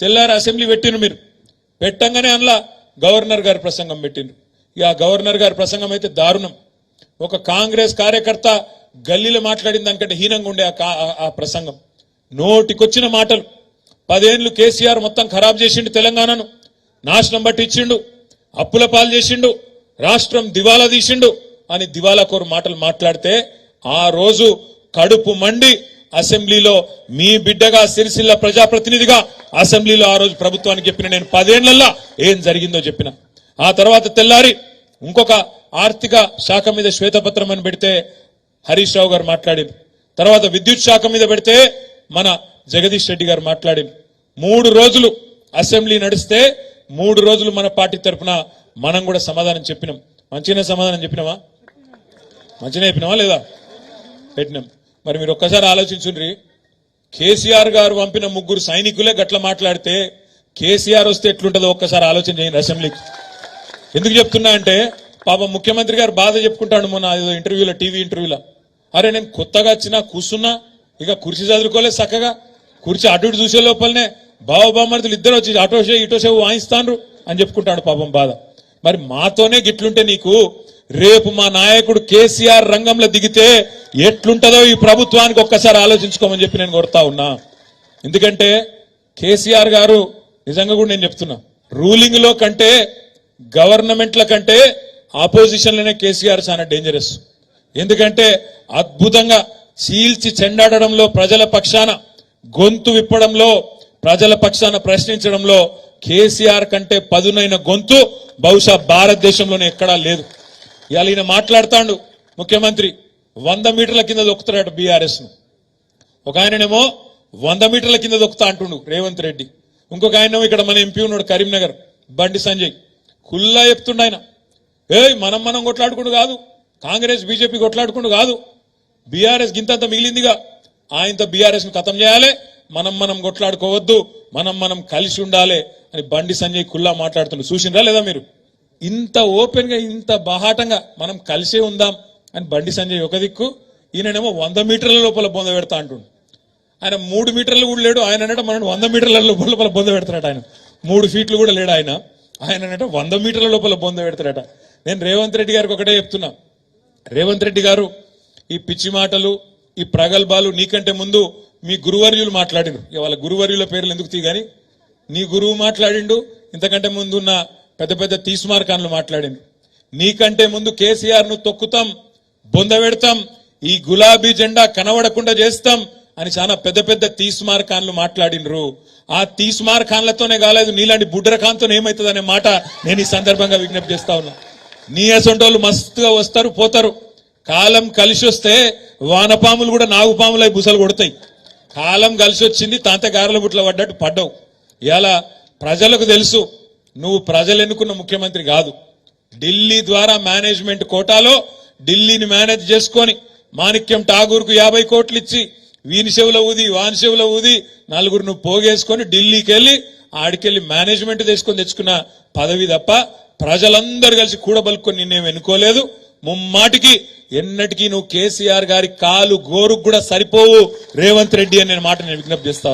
తెల్లారి అసెంబ్లీ పెట్టిండ్రు మీరు. పెట్టంగానే అందులో గవర్నర్ గారి ప్రసంగం పెట్టిండ్రు. ఇక గవర్నర్ గారి ప్రసంగం అయితే దారుణం. ఒక కాంగ్రెస్ కార్యకర్త గల్లీలో మాట్లాడిన దానికంటే హీనంగా ఉండే ఆ ఆ- ప్రసంగం. నోటికొచ్చిన మాటలు. పదేళ్ళు కేసీఆర్ మొత్తం ఖరాబ్ చేసిండు తెలంగాణను. నాశనం పట్టించిండు. అప్పుల పాలు చేసిండు. రాష్ట్రం దివాలా తీసిండు అని దివాలా కోరు మాటలు మాట్లాడితే ఆ రోజు కడుపు మండి అసెంబ్లీలో మీ బిడ్డగా సిరిసిల్ల ప్రజాప్రతినిధిగా అసెంబ్లీలో ఆ రోజు ప్రభుత్వానికి చెప్పిన నేను పదేళ్ళలో ఏం జరిగిందో చెప్పిన. ఆ తర్వాత తెల్లారి ఇంకొక ఆర్థిక శాఖ మీద శ్వేతపత్రం అని పెడితే హరీష్ రావు గారు మాట్లాడింది. తర్వాత విద్యుత్ శాఖ మీద పెడితే మన జగదీష్ రెడ్డి గారు మాట్లాడింది. మూడు రోజులు అసెంబ్లీ నడిస్తే మూడు రోజులు మన పార్టీ తరఫున మనం కూడా సమాధానం చెప్పినాం. మంచిగానే సమాధానం చెప్పినామా మంచిగా చెప్పినావా లేదా? పెట్టినాం. మరి మీరు ఒక్కసారి ఆలోచించుండ్రి. కేసీఆర్ గారు పంపిన ముగ్గురు సైనికులే గట్ల మాట్లాడితే కేసీఆర్ వస్తే ఎట్లుంటుందో ఒక్కసారి ఆలోచన చేయండి అసెంబ్లీకి ఎందుకు చెప్తున్నా అంటే పాపం ముఖ్యమంత్రి గారు బాధ చెప్పుకుంటాడు మొన్న ఏదో ఇంటర్వ్యూలో టీవీ ఇంటర్వ్యూలో. అరే నేను కొత్తగా వచ్చినా కూర్చున్నా ఇక కుర్చీ చదువుకోలేదు చక్కగా. కుర్చీ అటు ఇటు చూసే లోపలనే బావబామర్తులు ఇద్దరు వచ్చి అటో షే ఇటో వాయిస్తాండ్రు అని చెప్పుకుంటాడు పాపం బాధ. మరి మాతోనే గిట్లుంటే నీకు రేపు మా నాయకుడు కేసీఆర్ రంగంలో దిగితే ఎట్లుంటుందో ఈ ప్రభుత్వానికి ఒక్కసారి ఆలోచించుకోమని చెప్పి నేను కొడతా ఉన్నా. ఎందుకంటే కేసీఆర్ గారు నిజంగా కూడా నేను చెప్తున్నా రూలింగ్లో కంటే గవర్నమెంట్ల కంటే ఆపోజిషన్లోనే కేసీఆర్ చాలా డేంజరస్ ఎందుకంటే అద్భుతంగా చీల్చి చెండాడడంలో ప్రజల పక్షాన గొంతు విప్పడంలో ప్రజల పక్షాన ప్రశ్నించడంలో కేసీఆర్ కంటే పదునైన గొంతు బహుశా భారతదేశంలోనే ఎక్కడా లేదు. ఇవాళ ఈయన మాట్లాడుతాడు ముఖ్యమంత్రి. వంద మీటర్ల కింద దొక్కుతాడట బీఆర్ఎస్ను ఒక ఆయననేమో వంద మీటర్ల కింద దొక్కుతా అంటుండు రేవంత్ రెడ్డి. ఇంకొక ఆయన ఇక్కడ మన ఎంపీ ఉన్నాడు కరీంనగర్ బండి సంజయ్. కుల్లా చెప్తుండు ఆయన. ఏయ్ మనం మనం కొట్లాడుకుంటూ కాదు. కాంగ్రెస్ బీజేపీ కొట్లాడుకుంటూ కాదు. బీఆర్ఎస్ గింతంత మిగిలిందిగా. ఆయనతో బీఆర్ఎస్ను ఖతం చేయాలి. మనం మనం కొట్లాడుకోవద్దు. మనం మనం కలిసి ఉండాలి అని బండి సంజయ్ కుల్లా మాట్లాడుతుండు. చూసిండ్రా లేదా మీరు? ఇంత ఓపెన్గా ఇంత బహాటంగా మనం కలిసే ఉందాం అని బండి సంజయ్ ఒక దిక్కు ఈయననేమో వంద మీటర్ల లోపల బొంద పెడతా అంటుండు. ఆయన మూడు మీటర్లు కూడా లేడు ఆయన అనట మనం వంద మీటర్ల లోపల బొంద పెడతాడట ఆయన. మూడు ఫీట్లు కూడా లేడు ఆయన ఆయన అనట వంద మీటర్ల లోపల బొంద పెడతాడట. నేను రేవంత్ రెడ్డి గారికి ఒకటే చెప్తున్నా. రేవంత్ రెడ్డి గారు ఈ పిచ్చి మాటలు ఈ ప్రగల్భాలు నీకంటే ముందు మీ గురువర్యులు మాట్లాడిరు. ఇవాళ గురువర్యుల పేర్లు ఎందుకు తీగాని నీ గురువు మాట్లాడిండు ఇంతకంటే ముందు ఉన్న పెద్ద పెద్ద తీస్మార్కాన్లు మాట్లాడింది. నీకంటే ముందు కేసీఆర్ను తొక్కుతాం బొందబెడతాం ఈ గులాబీ జెండా కనబడకుండా చేస్తాం అని చాలా పెద్ద పెద్ద తీస్మార్ ఖాన్లు మాట్లాడినరు. ఆ తీస్మార్ ఖాన్లతోనే కాలేదు నీలాంటి బుడ్ర ఖాన్తో ఏమవుతుంది అనే మాట నేను ఈ సందర్భంగా విజ్ఞప్తి చేస్తా ఉన్నా. నీ అసొంటోళ్ళు మస్తుగా వస్తారు పోతారు. కాలం కలిసి వస్తే వానపాములు కూడా నాగుపాములై బుసలు కొడతాయి. కాలం కలిసి వచ్చింది తాంత గారెల బుట్ల పడ్డట్టు పడ్డవు. ఇలా ప్రజలకు తెలుసు నువ్వు ప్రజలు ఎన్నుకున్న ముఖ్యమంత్రి కాదు. ఢిల్లీ ద్వారా మేనేజ్మెంట్ కోటాలో ఢిల్లీని మేనేజ్ చేసుకొని మాణిక్యం ఠాగూర్కు యాభై కోట్లు ఇచ్చి వీని చెవుల ఊది వాని చెవుల ఊది నలుగురు నువ్వు పోగేసుకొని ఢిల్లీకి వెళ్ళి ఆడికెళ్ళి మేనేజ్మెంట్ తీసుకొని తెచ్చుకున్న పదవి తప్ప ప్రజలందరూ కలిసి కూడబలుకొని నిన్నేం ఎన్నుకోలేదు. ముమ్మాటికి ఎన్నటికీ నువ్వు కేసీఆర్ గారి కాలు గోరుకు కూడా సరిపోవు. రేవంత్ రెడ్డి అని నేను మాట నేను విజ్ఞప్తి చేస్తా